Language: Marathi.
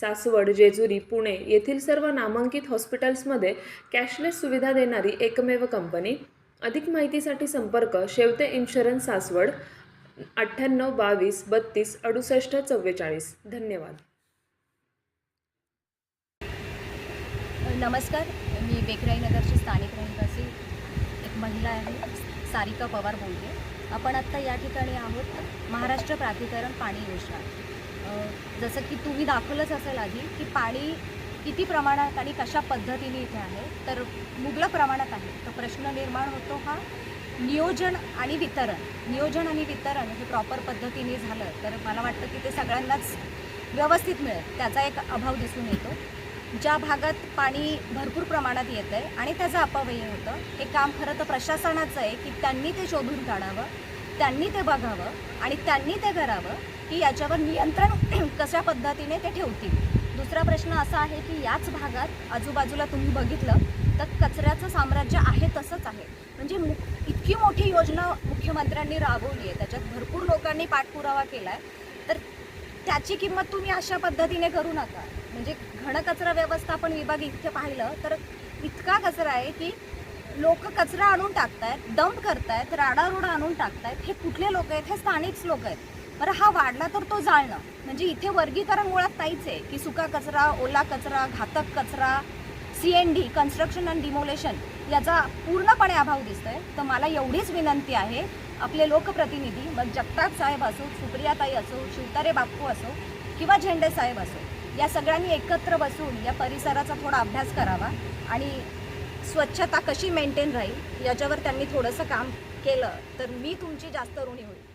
सासवड जेजुरी पुणे येथील सर्व नामांकित हॉस्पिटल्समध्ये कॅशलेस सुविधा देणारी एकमेव कंपनी. अधिक माहितीसाठी संपर्क शेवते इन्शुरन्स सासवड अठ्ठ्याण्णव बावीस बत्तीस अडुसष्ट चव्वेचाळीस. धन्यवाद. नमस्कार मी बेकराई नगरची स्थानिक रहिवासी. एक महिला आहे सारिका पवार बोलते. आपण आत्ता या ठिकाणी आहोत महाराष्ट्र प्राधिकरण पाणी योजना. जसं की तुम्ही दाखवलंच असेल आधी की पाणी किती प्रमाणात आणि कशा पद्धतीने इथे आहे तर मुबलक प्रमाणात आहे. तर प्रश्न निर्माण होतो हा नियोजन आणि वितरण. नियोजन आणि वितरण हे प्रॉपर पद्धतीने झालं तर मला वाटतं की ते सगळ्यांनाच व्यवस्थित मिळेल. त्याचा एक अभाव दिसून येतो. ज्या भागात पाणी भरपूर प्रमाणात येतं आहे आणि त्याचं अपव्यय होतं हे काम खरं तर प्रशासनाचं आहे की त्यांनी ते शोधून काढावं त्यांनी ते बघावं आणि त्यांनी ते करावं की याच्यावर नियंत्रण कशा पद्धतीने ते ठेवतील. दुसरा प्रश्न असा आहे की याच भागात आजूबाजूला तुम्ही बघितलं तर कचऱ्याचं साम्राज्य आहे तसंच आहे. म्हणजे मु इतकी मोठी योजना मुख्यमंत्र्यांनी राबवली आहे. त्याच्यात भरपूर लोकांनी पाठपुरावा केला आहे त्याची किंमत तुम्ही अशा पद्धतीने करू नका. म्हणजे घनकचरा व्यवस्थापन विभाग इथे पाहिलं तर इतका कचरा आहे की लोक कचरा आणून टाकतायत डंप करतायत राडारोड आणून टाकतायत. हे कुठले लोक आहेत? हे स्थानिक लोक आहेत. बरं हा वाढला तर तो जाळणं. म्हणजे इथे वर्गीकरण मुळात नाहीच आहे की सुका कचरा ओला कचरा घातक कचरा C N D construction and demolition याचा पूर्णपणे अभाव दिसतोय. तर मला एवढीच विनंती आहे आपले लोकप्रतिनिधी मग जगताप साहेब असो सुप्रियाताई असो शिवतारे बाप्पू असो किंवा झेंडे साहेब असो या सगळ्यांनी एकत्र बसून या परिसराचा थोडा अभ्यास करावा आणि स्वच्छता कशी मेंटेन राहील याच्यावर त्यांनी थोडंसं काम केलं तर मी तुमची जास्त ऋणी होईल.